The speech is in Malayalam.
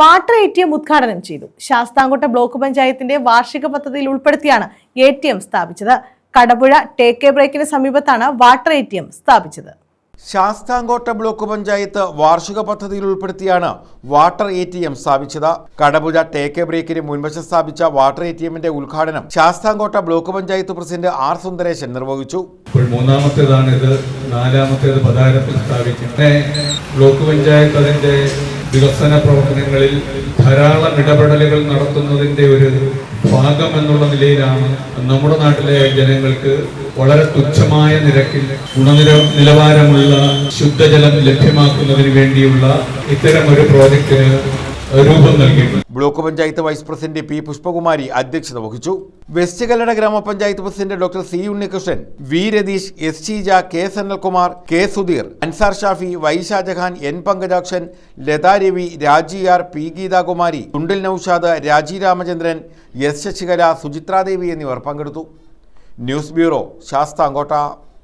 വാട്ടർ എ ടി എം ഉദ്ഘാടനം ചെയ്തു. ശാസ്താംകോട്ട ബ്ലോക്ക് പഞ്ചായത്തിന്റെ വാർഷിക പദ്ധതിയിൽ ഉൾപ്പെടുത്തിയാണ് എ ടി എം സ്ഥാപിച്ചത്. കടപുഴ ടേക്ക് എ ബ്രേക്കിന് സമീപത്താണ് വാട്ടർ എ ടി എം സ്ഥാപിച്ചത്. ശാസ്താംകോട്ട ബ്ലോക്ക് പഞ്ചായത്ത് വാർഷിക പദ്ധതിയിൽ ഉൾപ്പെടുത്തിയാണ് വാട്ടർ എ ടി എം സ്ഥാപിച്ചത്. കടപുഴ ടേക്ക് എ ബ്രേക്കിന് മുൻവശം സ്ഥാപിച്ച വാട്ടർ എ ടി എമ്മിന്റെ ഉദ്ഘാടനം Sasthamcotta block panchayat president R Sundaresan നിർവഹിച്ചു. ഇപ്പോൾ മൂന്നാമത്തേതാണ് ഇത്. നാലാമത്തേത് പതാരത്തിൽ സ്ഥാപിക്കുന്നത്. ബ്ലോക്ക് പഞ്ചായത്ത് അതിന്റെ വികസന പ്രവർത്തനങ്ങളിൽ ധാരാളം ഇടപെടലുകൾ നടത്തുന്നതിന്റെ ഒരു ഭാഗം എന്നുള്ള നിലയിലാണ് നമ്മുടെ നാട്ടിലെ ജനങ്ങൾക്ക് വളരെ തുച്ഛമായ നിരക്കിൽ ഗുണനില നിലവാരമുള്ള ശുദ്ധജലം ലഭ്യമാക്കുന്നതിന് വേണ്ടിയുള്ള ഇത്തരം ഒരു പ്രോജക്റ്റിന് രൂപം നൽകിയിട്ടുണ്ട്. Block panchayat vice president P Pushpakumari അധ്യക്ഷത വഹിച്ചു. വെസ്റ്റ് കല്ലട ഗ്രാമപഞ്ചായത്ത് president doctor C Unnikrishnan V Ratheesh S Sheeja K Sanalkumar K Sudheer Ansar Shafi Y Shajahan N Pankajakshan Latha Ravi Raji R P Geethakumari Thundil Noushad Raji Ramachandran S Sasikala Suchithradevi എന്നിവർ പങ്കെടുത്തു. News bureau Sasthamcotta.